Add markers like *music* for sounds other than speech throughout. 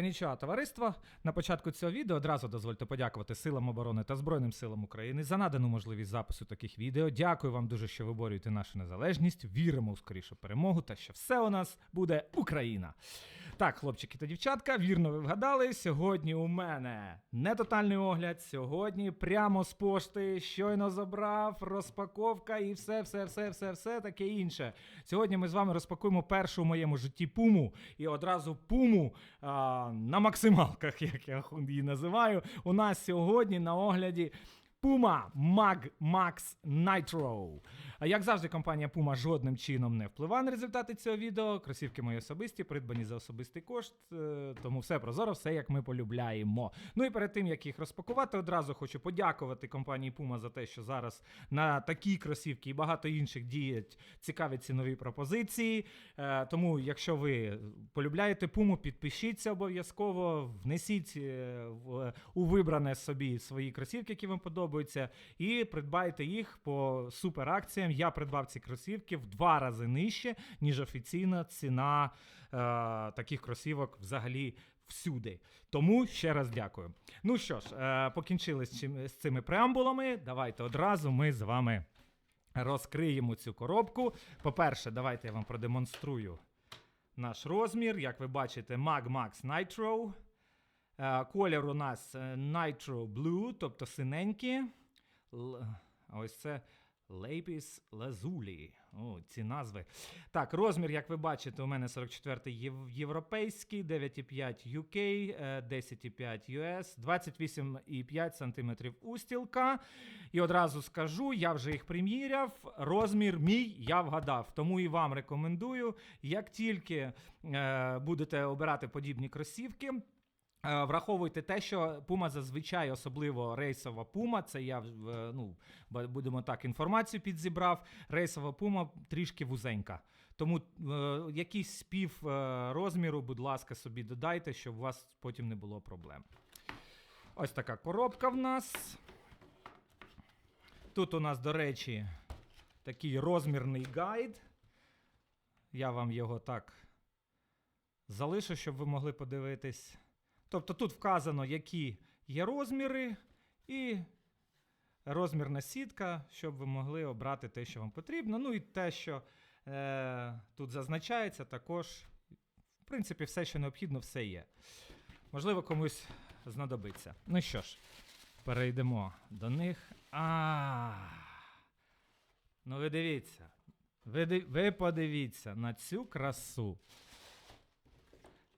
Конічого товариство. На початку цього відео одразу дозвольте подякувати Силам оборони та Збройним силам України за надану можливість запису таких відео. Дякую вам дуже, що виборюєте нашу незалежність. Віримо у скорішу перемогу та що все у нас буде Україна. Так, хлопчики та дівчатка, вірно ви вгадали. Сьогодні у мене не тотальний огляд. Сьогодні прямо з пошти щойно забрав, розпаковка і все, все, все, все, все таке інше. Сьогодні ми з вами розпакуємо першу в моєму житті пуму і одразу пуму на максималках, *laughs* як я її називаю. У нас сьогодні на огляді. Puma Mag Max Nitro. А як завжди, компанія Puma жодним чином не впливає на результати цього відео. Кросівки мої особисті, придбані за особистий кошт. е, Тому все прозоро, все як ми полюбляємо. Ну і перед тим як їх розпакувати, одразу хочу подякувати компанії Puma за те, що зараз на такі кросівки і багато інших діють цікаві цінові пропозиції. Е, Тому, якщо ви полюбляєте Puma, підпишіться обов'язково, внесіть е, у вибране собі свої кросівки, які вам подобаються, і придбайте їх по суперакціям. Я придбав ці кросівки в два рази нижче, ніж офіційна ціна е, таких кросівок взагалі. Всюди. Тому ще раз дякую. Ну що ж, е, покінчили з, чим- з цими преамбулами. Давайте одразу ми з вами розкриємо цю коробку. По-перше, давайте я вам продемонструю наш розмір. Як ви бачите, Mag Max Nitro. Е, Колір у нас е, Nitro Blue, тобто синенький. Ось це Lapis Lazuli. О, ці назви. Так, розмір, як ви бачите, у мене 44 єв- європейський, 9,5 UK, е, 10,5 US, 28,5 см устілка. І одразу скажу, я вже їх приміряв. Розмір мій я вгадав. Тому і вам рекомендую. Як тільки е, будете обирати подібні кросівки. Е, Враховуйте те, що пума зазвичай, особливо рейсова пума, це я ну, будемо так, інформацію підзібрав. Рейсова пума трішки вузенька. Тому е, якийсь спів е, розміру, будь ласка, собі додайте, щоб у вас потім не було проблем. Ось така коробка в нас. Тут у нас, до речі, такий розмірний гайд. Я вам його так залишу, щоб ви могли подивитись. Тобто тут вказано, які є розміри, і розмірна сітка, щоб ви могли обрати те, що вам потрібно. Ну і те, що е, тут зазначається, також, в принципі, все, що необхідно, все є. Можливо, комусь знадобиться. Ну що ж, перейдемо до них. А. Ну, ви дивіться. Ви, ви подивіться на цю красу.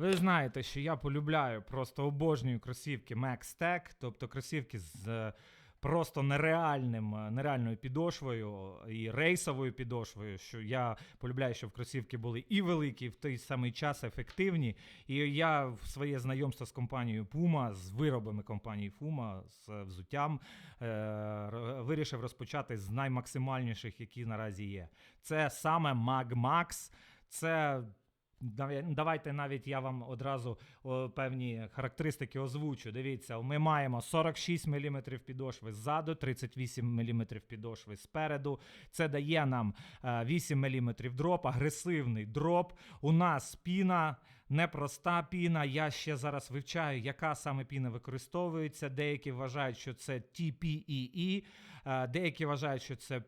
Ви знаєте, що я полюбляю, просто обожнюю кросівки Max Tech, тобто кросівки з е, просто нереальним, е, нереальною підошвою і рейсовою підошвою. Що я полюбляю, щоб кросівки були і великі, і в той самий час ефективні. І я в своє знайомство з компанією Puma, з виробами компанії Puma, з е, взуттям е, вирішив розпочати з наймаксимальніших, які наразі є. Це саме Mag Max. Це Давайте навіть я вам одразу певні характеристики озвучу. Дивіться, ми маємо 46 мм підошви ззаду, 38 мм підошви спереду. Це дає нам е, 8 мм дроп, агресивний дроп. У нас піна, непроста піна. Я ще зараз вивчаю, яка саме піна використовується. Деякі вважають, що це TPEE, е, деякі вважають, що це.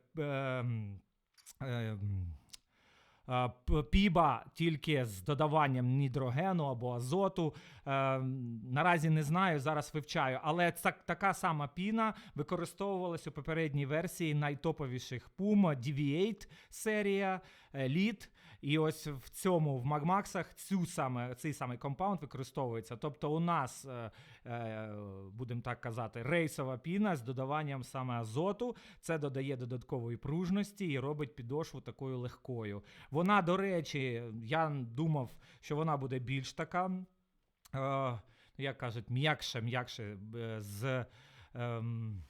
Е, Піба тільки з додаванням нідрогену або азоту. Е, наразі не знаю, зараз вивчаю. Але це така сама піна використовувалась у попередній версії найтоповіших Puma DV8 серія Elite. І ось в цьому в Магмаксах цю саме, цей самий компаунд використовується. Тобто у нас, е, е, будемо так казати, рейсова піна з додаванням саме азоту. Це додає додаткової пружності і робить підошву такою легкою. Вона, до речі, я думав, що вона буде більш така, е, як кажуть, м'якше, м'якше е, з. ем,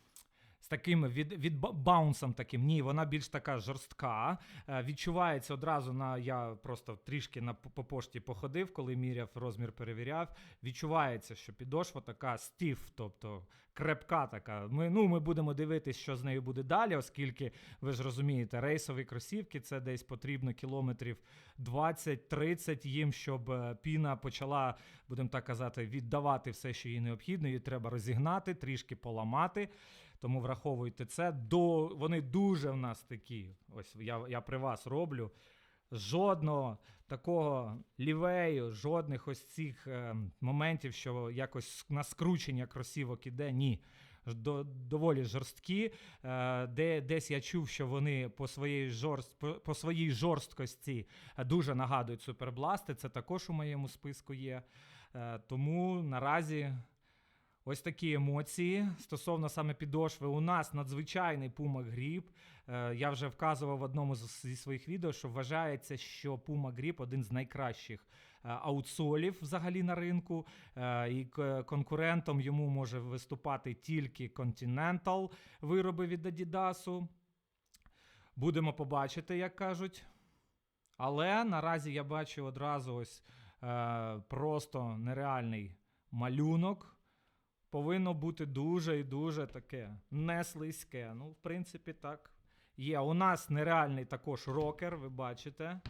таким від, від баунсом таким. Ні, вона більш така жорстка. Е, відчувається одразу на я просто трішки на по по пошті походив, коли міряв розмір, перевіряв. Відчувається, що підошва така стів, тобто крепка така. Ми, ну, ми будемо дивитись, що з нею буде далі, оскільки ви ж розумієте, рейсові кросівки це десь потрібно кілометрів 20-30 їм, щоб е, піна почала, будемо так казати, віддавати все, що їй необхідно. Її треба розігнати, трішки поламати. Тому враховуйте це. До, вони дуже в нас такі. Ось я, я при вас роблю. Жодного такого лівею, жодних ось цих е, моментів, що якось на скручення кросівок іде. Ні. До, доволі жорсткі. Е, де, десь я чув, що вони по своїй, жорст, по, по своїй жорсткості е, дуже нагадують супербласти. Це також у моєму списку є. Е, тому наразі Ось такі емоції стосовно саме підошви. У нас надзвичайний Puma Grip. Е, я вже вказував в одному зі своїх відео, що вважається, що Puma Grip один з найкращих е, аутсолів взагалі на ринку. Е, і конкурентом йому може виступати тільки Continental вироби від Adidas. Будемо побачити, як кажуть. Але наразі я бачу одразу ось просто нереальний малюнок повинно бути дуже і дуже таке не слизьке. Ну, в принципі, так. Є. У нас нереальний також рокер, ви бачите.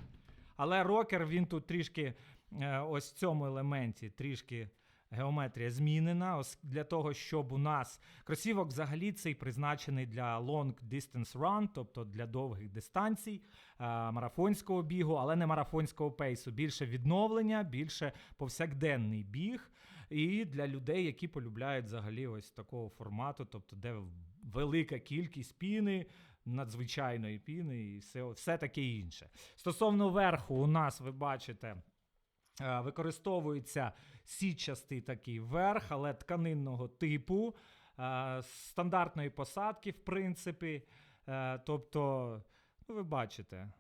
Але рокер він тут трішки, е, ось в цьому елементі, трішки геометрія змінена. Для того, щоб у нас кросівок взагалі цей призначений для long distance run, тобто для довгих дистанцій, е, марафонського бігу, але не марафонського пейсу. Більше відновлення, більше повсякденний біг. І для людей, які полюбляють взагалі ось такого формату, тобто де велика кількість піни, надзвичайної піни і все, все таке інше. Стосовно верху, у нас ви бачите. е, Використовується сітчастий такий верх, але тканинного типу, е, стандартної посадки, в принципі. Е, Тобто, ну, ви бачите,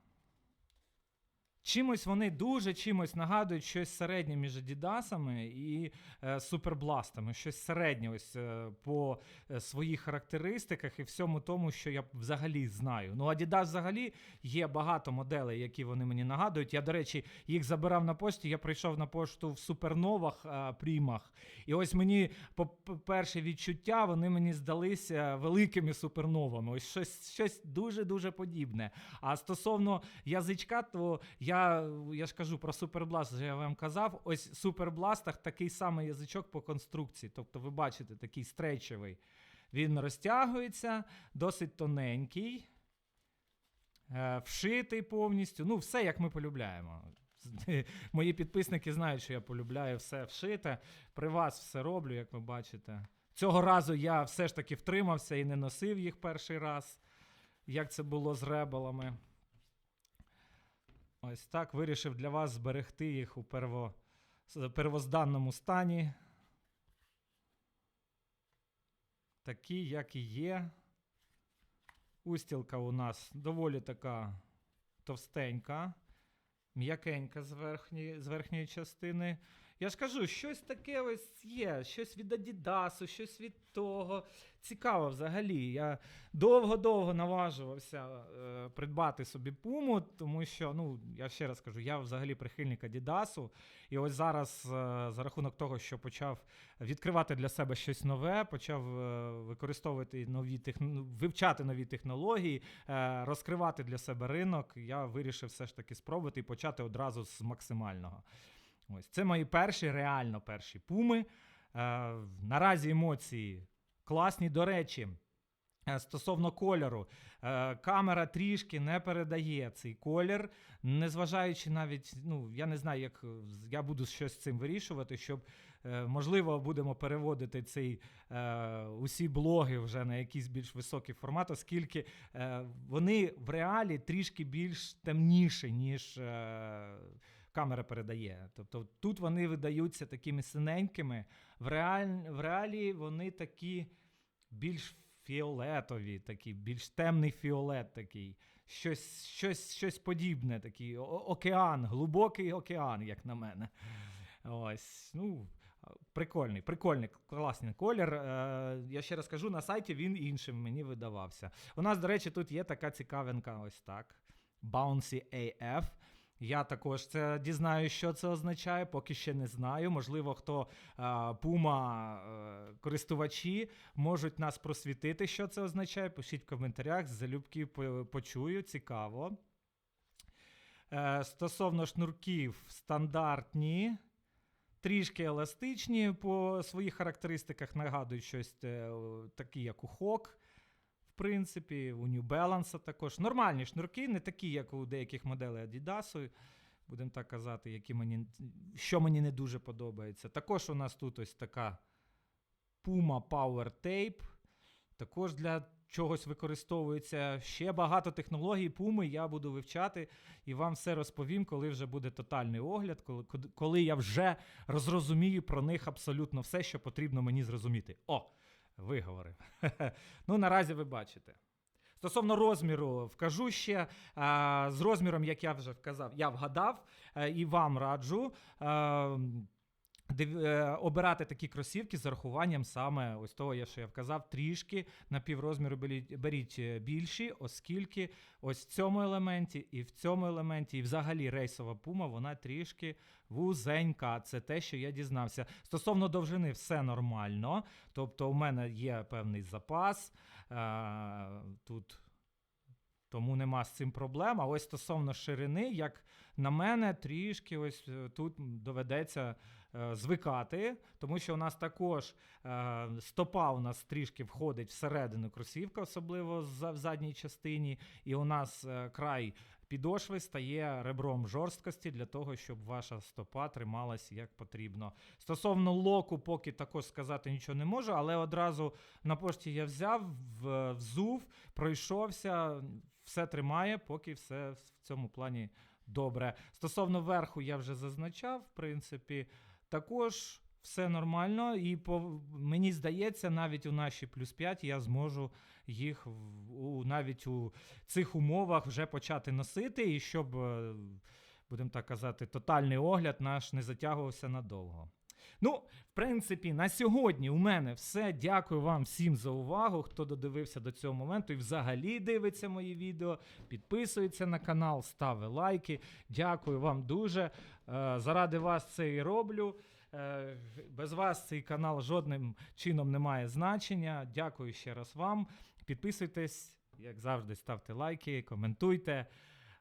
Чимось вони дуже чимось нагадують щось середнє між Адідасами і е, супербластами, щось середнє ось е, по е, своїх характеристиках і всьому тому, що я взагалі знаю. Ну, Adidas взагалі є багато моделей, які вони мені нагадують. Я, до речі, їх забирав на пошті. Я прийшов на пошту в суперновах е, прімах. І ось мені, по перше відчуття, вони мені здалися великими суперновами. Ось щось, щось дуже-дуже подібне. А стосовно язичка, то я, я ж кажу про супербласт, я вам казав. Ось в супербластах такий самий язичок по конструкції. Тобто, ви бачите, такий стрейчевий. Він розтягується, досить тоненький, е, вшитий повністю. Ну, все як ми полюбляємо. *laughs* Мої підписники знають, що я полюбляю все вшите. При вас все роблю, як ви бачите. Цього разу я все ж таки втримався і не носив їх перший раз, як це було з ребелами. Ось так вирішив для вас зберегти їх у перво, первозданному стані. Такі, як і є. Устілка у нас доволі така товстенька, м'якенька з, верхні, з верхньої частини. Я ж кажу, щось таке ось є, щось від Адідасу, щось від того. Цікаво взагалі. Я довго-довго наважувався е, придбати собі пуму, тому що, ну, я ще раз кажу, я взагалі прихильник Адідасу. І ось зараз, е, за рахунок того, що почав відкривати для себе щось нове, почав е, використовувати нові техно... вивчати нові технології, е, розкривати для себе ринок, я вирішив все ж таки спробувати і почати одразу з максимального. Ось це мої перші, реально перші пуми. Е, наразі емоції класні. До речі, е, стосовно кольору, е, камера трішки не передає цей колір, незважаючи навіть, ну я не знаю, як я буду щось з цим вирішувати, щоб е, можливо будемо переводити цей усі блоги вже на якийсь більш високий формат, оскільки вони в реалі трішки більш темніші, ніж. Камера передає. Тобто тут вони видаються такими синенькими. В, реаль... в реалії вони такі більш фіолетові, такі, більш темний фіолет такий. Щось, щось, щось подібне, такий океан, глибокий океан, як на мене. Ось. Ну, Прикольний, прикольний, класний колір. Е, я ще раз кажу, на сайті він іншим мені видавався. У нас, до речі, тут є така цікавинка, ось так. Bouncy AF. Я також це дізнаю, що це означає, поки ще не знаю. Можливо, хто е, Puma е, користувачі можуть нас просвітити, що це означає. Пишіть в коментарях, залюбки почую, цікаво. Е, стосовно шнурків, стандартні, трішки еластичні по своїх характеристиках нагадують щось е, такі, як у Hawk. В принципі, у New Balance також. Нормальні шнурки, не такі, як у деяких моделей Adidas, будемо так казати, які мені, що мені не дуже подобається. Також у нас тут ось така Puma Power Tape. Також для чогось використовується ще багато технологій Puma я буду вивчати і вам все розповім, коли вже буде тотальний огляд, коли, коли я вже розрозумію про них абсолютно все, що потрібно мені зрозуміти. О, виговорив. *laughs* ну, наразі ви бачите. Стосовно розміру, вкажу ще з розміром, як я вже вказав, я вгадав е, і вам раджу. Е, Обирати такі кросівки з зарахуванням саме ось того, що я вказав, трішки на піврозміру беріть, е, більші, оскільки ось в цьому елементі і в цьому елементі, і взагалі рейсова пума, вона трішки вузенька. Це те, що я дізнався. Стосовно довжини, все нормально. Тобто, у мене є певний запас. Е, тут тому нема з цим проблем. А ось стосовно ширини, як на мене, трішки ось тут доведеться звикати, тому що у нас також е, стопа у нас трішки входить всередину кросівка, особливо в задній частині, і у нас е, край підошви стає ребром жорсткості для того, щоб ваша стопа трималась як потрібно. Стосовно локу, поки також сказати нічого не можу, але одразу на пошті я взяв, взув, пройшовся, все тримає, поки все в цьому плані добре. Стосовно верху, я вже зазначав, в принципі, також. Все нормально, і по мені здається, навіть у нашій плюс 5 я зможу їх у навіть у цих умовах вже почати носити, і щоб, е, будемо так казати, тотальний огляд наш не затягувався надовго. Ну, в принципі, на сьогодні у мене все. Дякую вам всім за увагу, хто додивився до цього моменту і взагалі дивиться мої відео. Підписується на канал, ставить лайки. Дякую вам дуже. Е, Заради вас це і роблю. Е, Без вас цей канал жодним чином не має значення. Дякую ще раз вам. Підписуйтесь, як завжди, ставте лайки, коментуйте.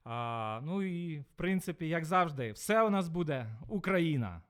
А, ну і в принципі, як завжди, все у нас буде Україна.